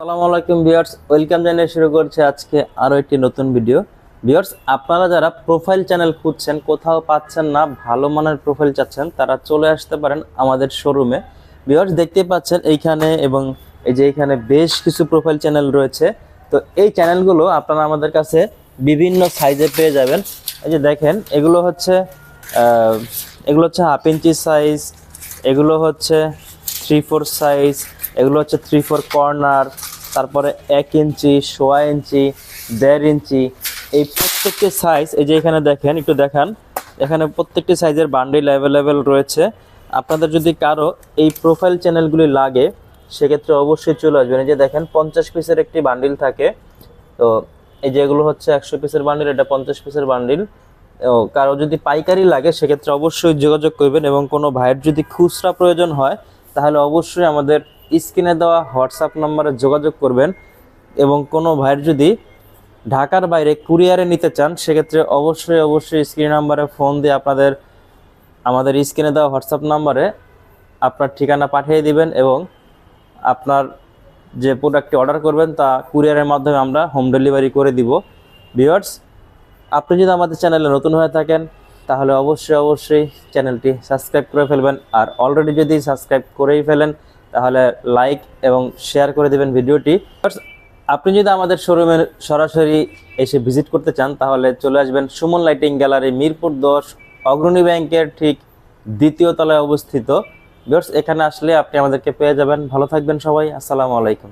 আসসালামু আলাইকুম viewers, welcome জানিয়ে শুরু করছে আজকে আরও একটি নতুন ভিডিও। ভিউয়ার্স, আপনারা যারা প্রোফাইল চ্যানেল খুঁজছেন, কোথাও পাচ্ছেন না, ভালো মানের প্রোফাইল চাচ্ছেন, তারা চলে আসতে পারেন আমাদের শোরুমে ভিউয়ার্স, দেখতে পাচ্ছেন এইখানে এবং এই যে এখানে বেশ কিছু প্রোফাইল চ্যানেল রয়েছে। তো এই চ্যানেলগুলো আপনারা আমাদের কাছে বিভিন্ন সাইজে পেয়ে যাবেন। এই যে দেখেন, এগুলো হচ্ছে এগুলো হচ্ছে হাফ ইঞ্চি সাইজ এগুলো হচ্ছে থ্রি ফোর সাইজ এগুলো হচ্ছে থ্রি ফোর কর্নার তারপরে এক ইঞ্চি, সোয়া ইঞ্চি, দেড় ইঞ্চি। এই প্রত্যেকটি সাইজ এই যে এখানে দেখেন, একটু দেখান। এখানে প্রত্যেকটি সাইজের বান্ডিল অ্যাভেলেবেল রয়েছে। আপনাদের যদি কারও এই প্রোফাইল চ্যানেলগুলি লাগে, সেক্ষেত্রে অবশ্যই চলে আসবেন। এই যে দেখেন, পঞ্চাশ পিসের একটি বান্ডিল থাকে। তো এই যে এগুলো হচ্ছে একশো পিসের বান্ডিল এটা পঞ্চাশ পিসের বান্ডিল ও, কারও যদি পাইকারি লাগে, সেক্ষেত্রে অবশ্যই যোগাযোগ করবেন এবং কোনো ভাইয়ের যদি খুচরা প্রয়োজন হয়, তাহলে অবশ্যই আমাদের স্ক্রিনে দেওয়া হোয়াটসঅ্যাপ নম্বরে যোগাযোগ করবেন এবং কোনো ভাইয়ের যদি ঢাকার বাইরে কুরিয়ারে নিতে চান, সেক্ষেত্রে অবশ্যই অবশ্যই স্ক্রিন নাম্বারে ফোন দিয়ে আপনাদের, আমাদের স্ক্রিনে দেওয়া হোয়াটসঅ্যাপ নাম্বারে আপনার ঠিকানা পাঠিয়ে দিবেন এবং আপনার যে প্রোডাক্টটি অর্ডার করবেন, তা কুরিয়ারের মাধ্যমে আমরা হোম ডেলিভারি করে দিব। ভিউয়ার্স আপনি যদি আমাদের চ্যানেলে নতুন হয়ে থাকেন, তাহলে অবশ্যই অবশ্যই চ্যানেলটি সাবস্ক্রাইব করে ফেলবেন। আর অলরেডি যদি সাবস্ক্রাইব করেই ফেলেন তাহলে লাইক এবং শেয়ার করে দেবেন ভিডিওটি। আপনি যদি আমাদের শোরুমে সরাসরি এসে ভিজিট করতে চান, তাহলে চলে আসবেন সুমন লাইটিং গ্যালারি মিরপুর দশ, অগ্রণী ব্যাংকের ঠিক দ্বিতীয় তলায় অবস্থিত। বিয়ার্স এখানে আসলে আপনি আমাদেরকে পেয়ে যাবেন। ভালো থাকবেন সবাই। আসসালামু আলাইকুম।